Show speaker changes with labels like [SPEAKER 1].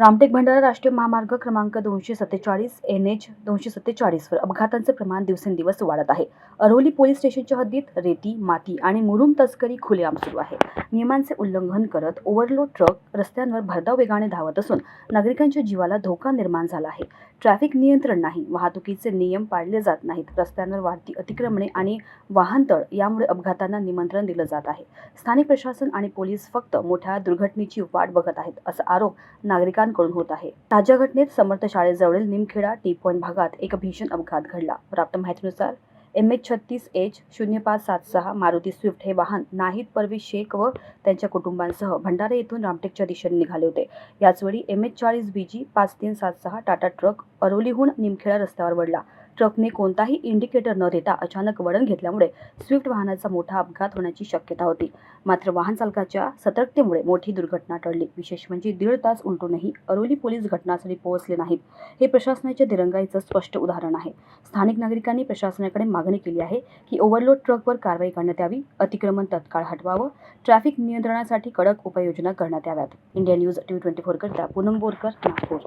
[SPEAKER 1] रामटेक भंडारा राष्ट्रीय महामार्ग क्रमांक दोनशे सत्तेचाळीस एन एच दोनशे सत्तेचाळीसवर अपघातांचे प्रमाण दिवसेंदिवस वाढत आहे. अरोली पोलीस स्टेशनच्या हद्दीत रेती माती आणि मुरुम तस्करी खुलेआम सुरू आहे. नियमांचे उल्लंघन करत ओव्हरलोड ट्रक रस्त्यांवर भरधाव वेगाने धावत असून नागरिकांच्या जीवाला धोका निर्माण झाला आहे. ट्रॅफिक नियंत्रण नाही वाहतुकीचे नियम पाळले जात नाहीत रस्त्यांवर वाढती अतिक्रमणे आणि वाहनतळ यामुळे अपघातांना निमंत्रण दिलं जात आहे. स्थानिक प्रशासन आणि पोलीस फक्त मोठ्या दुर्घटनेची वाट बघत आहेत असा आरोप पोलिसांकडून होत आहे. ताज्या घटनेत समर्थ शाळेजवळील निमखेडा टी पॉईंट भागात एक भीषण अपघात घडला. प्राप्त माहितीनुसार एम एच छत्तीस एच शून्य पाच सात सहा मारुती स्विफ्ट हे वाहन नाहीद परवेश शेख व त्यांच्या कुटुंबांसह भंडारा येथून रामटेकच्या दिशेने निघाले होते. याचवेळी एम एच चाळीस बी जी पाच तीन सात सहा टाटा ट्रक अरोलीहून निमखेडा रस्त्यावर वडला ट्रकने कोणताही इंडिकेटर न देता अचानक वळण घेतल्यामुळे स्विफ्ट वाहनाचा मोठा अपघात होण्याची शक्यता होती. मात्र वाहन चालकाच्या सतर्कतेमुळे मोठी दुर्घटना टळली. विशेष म्हणजे दीड तास उलटूनही अरोली पोलीस घटनास्थळी पोहोचले नाहीत. हे प्रशासनाच्या दिरंगाईचं स्पष्ट उदाहरण आहे. स्थानिक नागरिकांनी प्रशासनाकडे मागणी केली आहे की ओव्हरलोड ट्रकवर कारवाई करण्यात यावी अतिक्रमण तत्काळ हटवावं ट्रॅफिक नियंत्रणासाठी कडक उपाययोजना करण्यात याव्यात. इंडिया न्यूज टी ट्वेंटी फोरकरता पूनम बोरकर नागपूर.